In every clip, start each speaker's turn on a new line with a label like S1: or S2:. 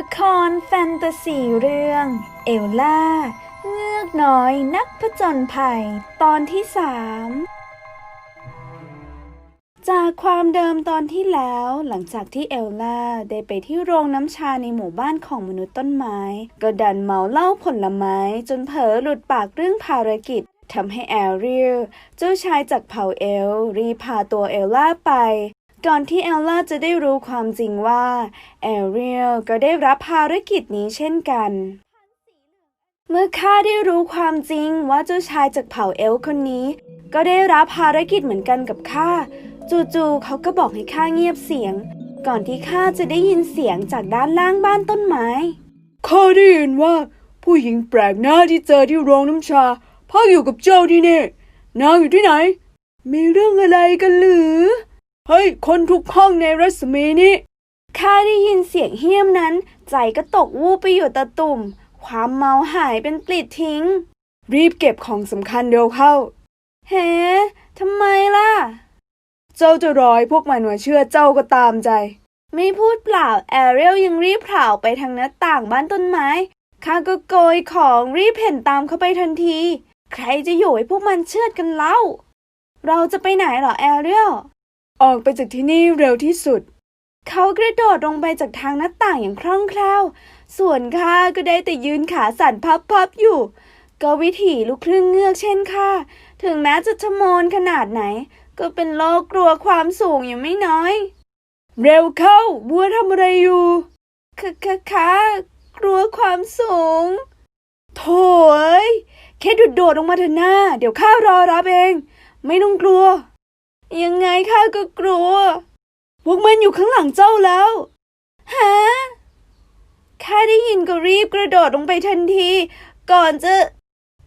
S1: ละครแฟนตาซีเรื่อง เอลล่า เงือกน้อยนักผจญภัย ตอนที่สามจากความเดิมตอนที่แล้วหลังจากที่เอลล่าได้ไปที่โรงน้ำชาในหมู่บ้านของมนุษย์ต้นไม้ ก็ดันเมาเหล้าผลไม้จนเผลอหลุดปากเรื่องภารกิจทำให้แอเรียลเจ้าชายจากเผ่าเอล รีพาตัวเอลล่าไป ก่อนที่เอลล่าจะได้รู้ความจริงว่าแอเรียลก็ได้รับภารกิจนี้เช่นกัน เมื่อข้าได้รู้ความจริงว่าเจ้าชายจากเผ่าเอลคนนี้ ก็ได้รับภารกิจเหมือนกันกับข้า จู่ๆเขาก็บอกให้ข้าเงียบเสียง ก่อนที่ข้าจะได้ยินเสียงจากด้านล่างบ้านต้นไม้
S2: ข้าได้ยินว่า ผู้หญิงแปลกหน้าที่เจอที่โรงน้ำชาพักอยู่กับเจ้าที่นี่นางอยู่ที่ไหน มีเรื่องอะไรกันหรือ เฮ้ย คนทุกห้องในรัศมีนี้
S1: ข้าได้ยินเสียงเฮี้ยมนั้น ใจก็ตกวูบไปอยู่ตะตุ่ม ความเมาหายเป็นปลิดทิ้ง
S2: รีบเก็บของสำคัญเร็วเข้า
S1: เฮ้ทำไมล่ะ
S2: เจ้าจะรอให้พวกมันมาเชื่อเจ้าก็ตามใจ
S1: ไม่พูดเปล่าแอเรียลยังรีบเผาไปทางหน้าต่างบ้านต้นไม้ ข้าก็โกยของรีบเพ่นตามเข้าไปทันที ใครจะอยู่ให้พวกมันเชื่อดกันเล่า เราจะไปไหนเหรอแอเรียล
S2: ออกไปจากที่นี่เร็วที่สุด
S1: เขากระโดดลงไปจากทางหน้าต่างอย่างคล่องแคล่ว ส่วนข้าก็ได้แต่ยืนขาสั่นพับๆอยู่ ก็วิถีลูกครึ่งเงือกเช่นข้า ถึงแม้จะชะโมนขนาดไหน ก็เป็นโรคกลัวความสูงอยู่ไม่น้อย
S2: เร็วเข้าบัวทำอะไรอยู่
S1: ค่ะค่ะค่ะกลัวความสูง
S2: โถ่เอ้ยแค่โดดโดดลงมาเถอะหน้า เดี๋ยวข้ารอรับเอง ไม่ต้องกลัว
S1: ยังไงข้าก็กลัว
S2: พวกมันอยู่ข้างหลังเจ้าแล้ว
S1: ฮะ ข้าได้ยินก็รีบกระโดดลงไปทันที ก่อนจะ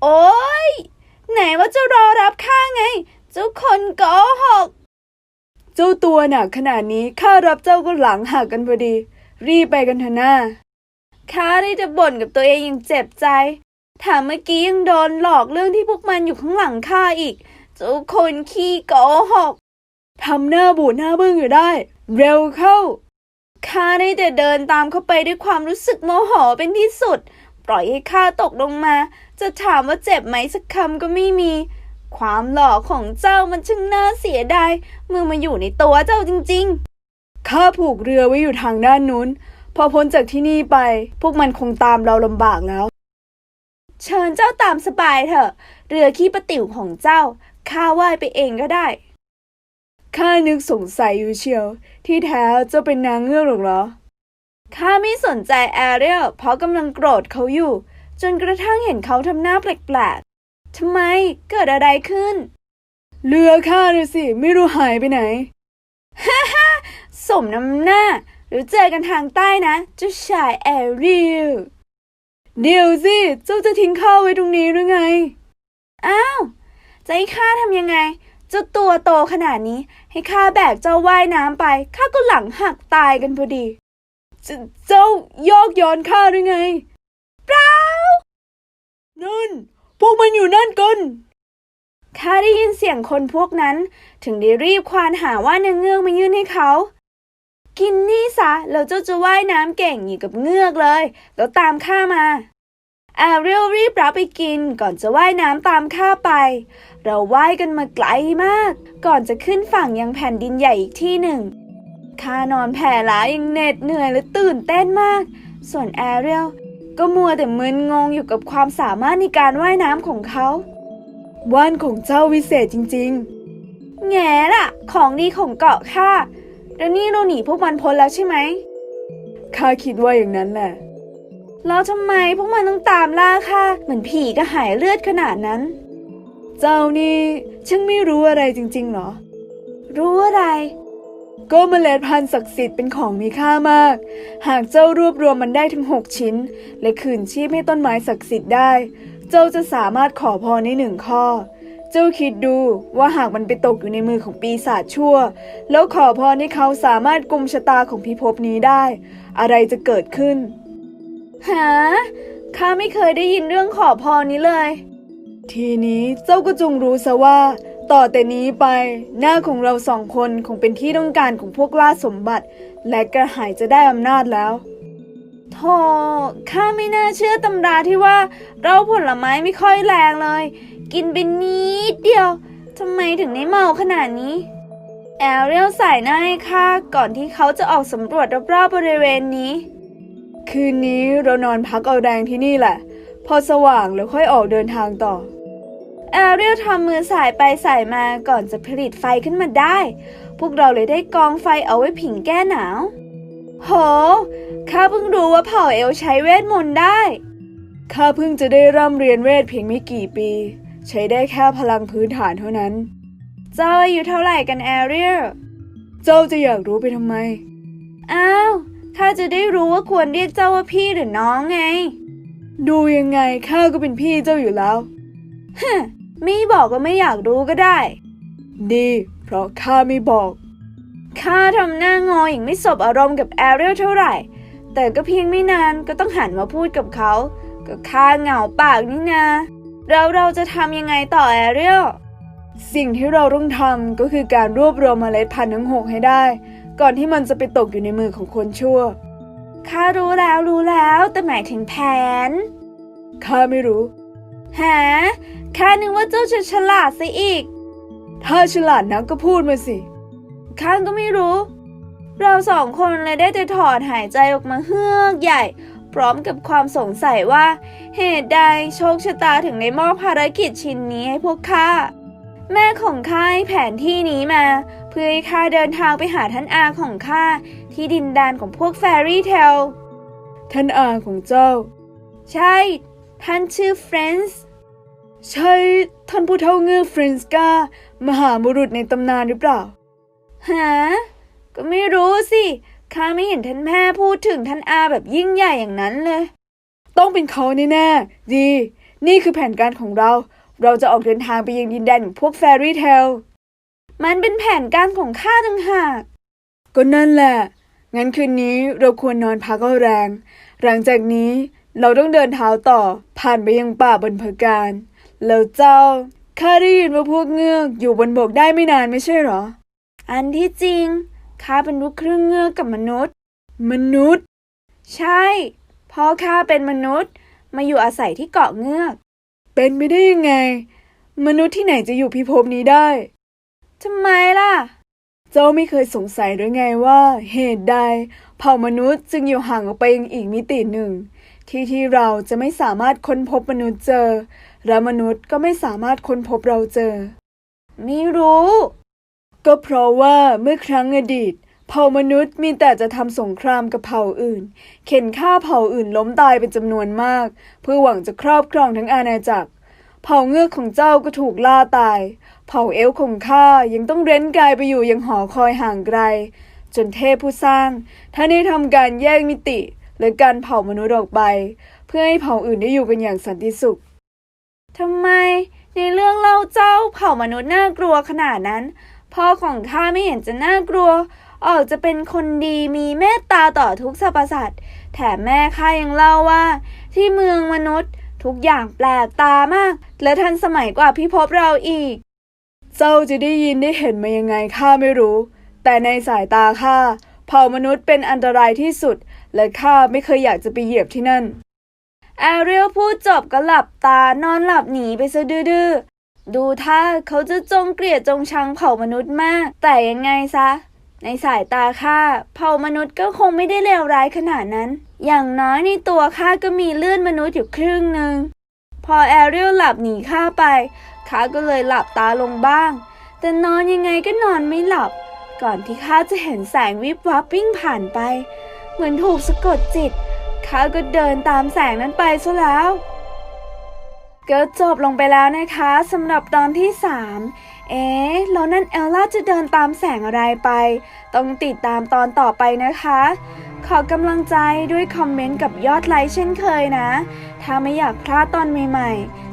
S1: โอ๊ย ไหนว่าจะรอรับข้าไง เจ้าคนโกหก
S2: เจ้าตัวหนักขนาดนี้ข้ารับเจ้าก็หลังหักกันพอดี รีบไปกันเถอะหน้า
S1: ข้าได้จะบ่นกับตัวเองอย่างเจ็บใจ ถามเมื่อกี้ยังโดนหลอกเรื่องที่พวกมันอยู่ข้างหลังข้าอีก เจ้าคนขี้โกหก
S2: ทำหน้าบูดหน้าบึ้งอยู่ได้ เร็วเข้า
S1: ข้าได้แต่เดินตามเข้าไปด้วยความรู้สึกโมโหเป็นที่สุด ปล่อยให้ข้าตกลงมา จะถามว่าเจ็บไหมสักคำก็ไม่มี ความหล่อของเจ้ามันช่างน่าเสียดายเมื่อมาอยู่ในตัวเจ้าจริงๆ
S2: ข้าผูกเรือไว้อยู่ทางด้านนู้น พอพ้นจากที่นี่ไป พวกมันคงตามเราลำบากแล้ว
S1: เชิญเจ้าตามสบายเถอะ เรือขี้ประติ๋วของเจ้า ข้าว่ายไปเองก็ได้
S2: ข้านึกสงสัยอยู่เชียว ที่แท้จ้าเป็นนางเงือกหรอกเหรอ
S1: ข้าไม่สนใจแอเรียลเพราะกำลังโกรธเขาอยู่ จนกระทั่งเห็นเขาทำหน้าแปลกๆทำไมเกิดอะไรขึ้น
S2: เรือข้าน่ะสิ ไม่รู้หายไปไหน ฮ่าฮ
S1: สมน้ำหน้า หรือเจอกันทางใต้นะเจ้าชายแอเรียล
S2: เดี๋ยวสิ เจ้าจะทิ้งข้าไว้ตรงนี้หรือไง
S1: อ้าว จะให้ข้าทำยังไงเจ้าตัวโตขนาดนี้ ให้ข้าแบกเจ้าว่ายน้ำไปข้าก็หลังหักตายกันพอดี
S2: เจเจ้ายอกย้อนข้าหรือไง
S1: เปล่า
S2: นั่น พวกมันอยู่นั่นกัน
S1: ข้าได้ยินเสียงคนพวกนั้น ถึงได้รีบควานหาว่าเนื้อเงือกมายื่นให้เขา กินนี่ซะแล้วเจ้าจะว่ายน้ำเก่งอยู่กับเงือกเลย แล้วตามข้ามา แอเรียลรีบรับไปกินก่อนจะว่ายน้ำตามข้าไป เราว่ายกันมาไกลมาก ก่อนจะขึ้นฝั่งยังแผ่นดินใหญ่อีกที่หนึ่งข้านอนแผ่หลายังเหน็ดเหนื่อยและตื่นเต้นมาก ส่วนแอเรียลก็มัวแต่มึนงงอยู่กับความสามารถในการว่ายน้ำของเขา
S2: ว่านของเจ้าวิเศษจริง
S1: แง่ล่ะ ของดีของเกาะข้าแล้วนี่เราหนีพวกมันพ้นแล้วใช่ไหม
S2: ข้าคิดว่าอย่างนั้นแหละ
S1: แล้วทำไมพวกมันต้องตามล่าข้าเหมือนผีกระหายเลือดขนาดนั้น
S2: เจ้านี่ช่างไม่รู้อะไรจริงๆเหรอ
S1: รู้อะไร
S2: ก็เมล็ดพันธุ์ศักดิ์สิทธิ์เป็นของมีค่ามาก หากเจ้ารวบรวมมันได้ถึงหกชิ้น และคืนชีพให้ต้นไม้ศักดิ์สิทธิ์ได้ เจ้าจะสามารถขอพรในหนึ่งข้อ เจ้าคิดดูว่าหากมันไปตกอยู่ในมือของปีศาจชั่ว แล้วขอพรให้เขาสามารถกุมชะตาของพิภพนี้ได้ อะไรจะเกิดขึ้น
S1: หาข้าไม่เคยได้ยินเรื่องขอพรนี้เลย
S2: ทีนี้เจ้าก็จงรู้ซะว่า ต่อแต่นี้ไปหน้าของเราสองคนคงเป็นที่ต้องการของพวกล่าสมบัติ และกระหายจะได้อำนาจแล้ว
S1: โธข้าไม่น่าเชื่อตำราที่ว่า เราผลไม้ไม่ค่อยแรงเลย กินไปนิดเดียวทำไมถึงได้เมาขนาดนี้แอลเรียลใส่หน้าให้ข้าก่อนที่เขาจะออกสำรวจรอบๆบริเวณนี้
S2: คืนนี้เรานอนพักเอาแรงที่นี่แหละ พอสว่างแล้วค่อยออกเดินทางต่อ
S1: แอเรียลทำมือสายไปสายมาก่อนจะผลิตไฟขึ้นมาได้ พวกเราเลยได้กองไฟเอาไว้ผิงแก้หนาว โห ข้าเพิ่งรู้ว่าเผ่าเอลใช้เวทมนต์ได้
S2: ข้าเพิ่งจะได้ร่ำเรียนเวทเพียงไม่กี่ปี ใช้ได้แค่พลังพื้นฐานเท่านั้น
S1: เจ้าอายุเท่าไหร่กันแอเรียล
S2: เจ้าจะอยากรู้ไปทำไม
S1: อ้าว ข้าจะได้รู้ว่าควรเรียกเจ้าว่าพี่หรือน้องไง
S2: ดูยังไงข้าก็เป็นพี่เจ้าอยู่แล้ว
S1: ไม่บอกก็ไม่อยากรู้ก็ได้
S2: ดี เพราะข้าไม่บอก
S1: ข้าทำหน้างออย่างไม่สบอารมณ์กับแอเรียลเท่าไหร่ แต่ก็เพียงไม่นานก็ต้องหันมาพูดกับเขา ก็ข้าเหงาปากนี่นาแล้วเราจะทำยังไงต่อแอเรียล
S2: สิ่งที่เราต้องทำก็คือการรวบรวมเมล็ดพันธุ์ทั้งหกให้ได้ ก่อนที่มันจะไปตกอยู่ในมือของคนชั่ว
S1: ข้ารู้แล้วรู้แล้วแต่หมายถึงแผน
S2: ข้าไม่รู้
S1: หา ข้านึกว่าเจ้าจะฉลาดซะอีก
S2: ถ้าฉลาดนักก็พูดมาสิ
S1: ข้าก็ไม่รู้ เราสองคนเลยได้แต่ถอดหายใจออกมาเฮือกใหญ่ พร้อมกับความสงสัยว่า เหตุใดโชคชะตาถึงได้มอบภารกิจชิ้นนี้ให้พวกข้า แม่ของข้าให้แผนที่นี้มา เพื่อให้ข้าเดินทางไปหาท่านอาของข้าที่ดินแดนของพวกแฟรี่เทล
S2: ท่านอาของเจ้า
S1: ใช่ ท่านชื่อเฟรนซ์
S2: ใช่ท่านผู้เท่าเงือกเฟรนสกามหาบุรุษในตำนานหรือเปล่า
S1: หาก็ไม่รู้สิข้าไม่เห็นท่านแม่พูดถึงท่านอาแบบยิ่งใหญ่อย่างนั้นเลย
S2: ต้องเป็นเขาแน่ๆดี นี่คือแผนการของเรา เราจะออกเดินทางไปยังดินแดนของพวกแฟรี่เทล
S1: มันเป็นแผนการของข้าต่างหาก
S2: ก็นั่นแหละ งั้นคืนนี้เราควรนอนพักเอาแรง หลังจากนี้เราต้องเดินเท้าต่อผ่านไปยังป่าบนเพการ แล้วเจ้าข้าได้ยินว่าพวกเงือกอยู่บนบกได้ไม่นานไม่ใช่หรอ
S1: อันที่จริงข้าเป็นลูกครึ่งเงือกกับมนุษย์
S2: มนุษย์
S1: ใช่พ่อข้าเป็นมนุษย์ มาอยู่อาศัยที่เกาะเงือก
S2: เป็นไปได้ยังไง มนุษย์ที่ไหนจะอยู่พิภพนี้ได้
S1: ทำไมล่ะ
S2: เจ้าไม่เคยสงสัยหรือไงว่า เหตุใด เผ่ามนุษย์จึงอยู่ห่างออกไปอีกมิติหนึ่ง ที่ที่เราจะไม่สามารถค้นพบมนุษย์เจอ และมนุษย์ก็ไม่สามารถค้นพบเราเจอ
S1: ไม่รู้
S2: ก็เพราะว่าเมื่อครั้งอดีต เผ่ามนุษย์มีแต่จะทำสงครามกับเผ่าอื่น เข็นฆ่าเผ่าอื่นล้มตายเป็นจำนวนมาก เพื่อหวังจะครอบครองทั้งอาณาจักร เผ่าเงือกของเจ้าก็ถูกล่าตาย เผ่าเอลของข้ายังต้องเร้นกายไปอยู่ยังหอคอยห่างไกล จนเทพผู้สร้างท่านได้ทำการแยกมิติ และการเผ่ามนุษย์ออกไป เพื่อให้เผ่าอื่นได้อยู่กันอย่างสันติสุข
S1: ทำไมในเรื่องเล่าเจ้าเผ่ามนุษย์น่ากลัวขนาดนั้นพ่อของข้าไม่เห็นจะน่ากลัว ออกจะเป็นคนดีมีเมตตาต่อทุกสรรพสัตว์แถมแม่ข้ายังเล่าว่า ที่เมืองมนุษย์ทุกอย่างแปลกตามาก และทันสมัยกว่าพิภพเราอีก
S2: เจ้าจะได้ยินได้เห็นมายังไงข้าไม่รู้ แต่ในสายตาข้าเผ่ามนุษย์เป็นอันตรายที่สุด และข้าไม่เคยอยากจะไปเหยียบที่นั่น
S1: แอเรียลพูดจบก็หลับตานอนหลับหนีไปซะดื้อๆดูท่าเขาจะจงเกลียดจงชังเผ่ามนุษย์มาก แต่ยังไงซะ ในสายตาข้าเผ่ามนุษย์ก็คงไม่ได้เลวร้ายขนาดนั้น อย่างน้อยในตัวข้าก็มีเลือดมนุษย์อยู่ครึ่งหนึ่งพอแอเรียลหลับหนีข้าไป ข้าก็เลยหลับตาลงบ้าง แต่นอนยังไงก็นอนไม่หลับ ก่อนที่ข้าจะเห็นแสงวิบวับวิ่งผ่านไป เหมือนถูกสะกดจิตข้าก็เดินตามแสงนั้นไปซะแล้วก็จบลงไปแล้วนะคะสำหรับตอนที่ 3 เอ๊ะแล้วนั่นเอลล่าจะเดินตามแสงอะไรไป ต้องติดตามตอนต่อไปนะคะ ขอกำลังใจด้วยคอมเมนต์กับยอดไลค์เช่นเคยนะ ถ้าไม่อยากพลาดตอนใหม่ๆ